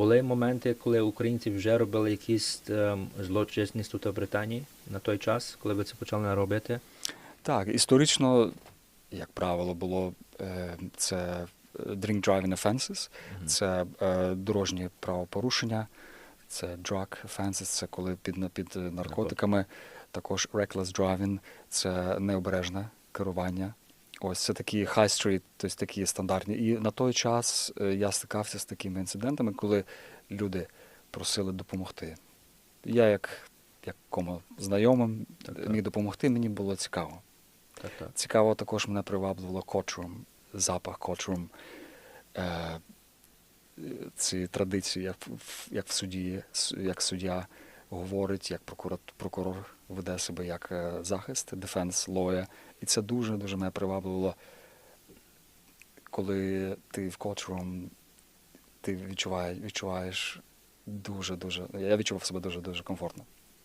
були моменти, коли українці вже робили якісь ем, злочинність тут в Британії на той час, коли ви це почали робити? Так, історично, як правило, було е, це е, drink driving offenses, це е, дорожні правопорушення, це drug offenses, це коли під, під наркотиками, також reckless driving, це необережне керування. Ось це такі high street, тобто такі стандартні. І на той час е, я стикався з такими інцидентами, коли люди просили допомогти. Я, як, як кому знайомим, Так, так. міг допомогти, мені було цікаво. Так, так. Цікаво також мене приваблювало courtroom, запах courtroom, е, ці традиції, як, як в суді, як суддя говорить, як прокурор, прокурор веде себе як е, захист, defense lawyer. І це дуже-дуже мене приваблювало, коли ти в котром ти відчуваєш, відчуваєш дуже-дуже, я відчував себе дуже-дуже комфортно.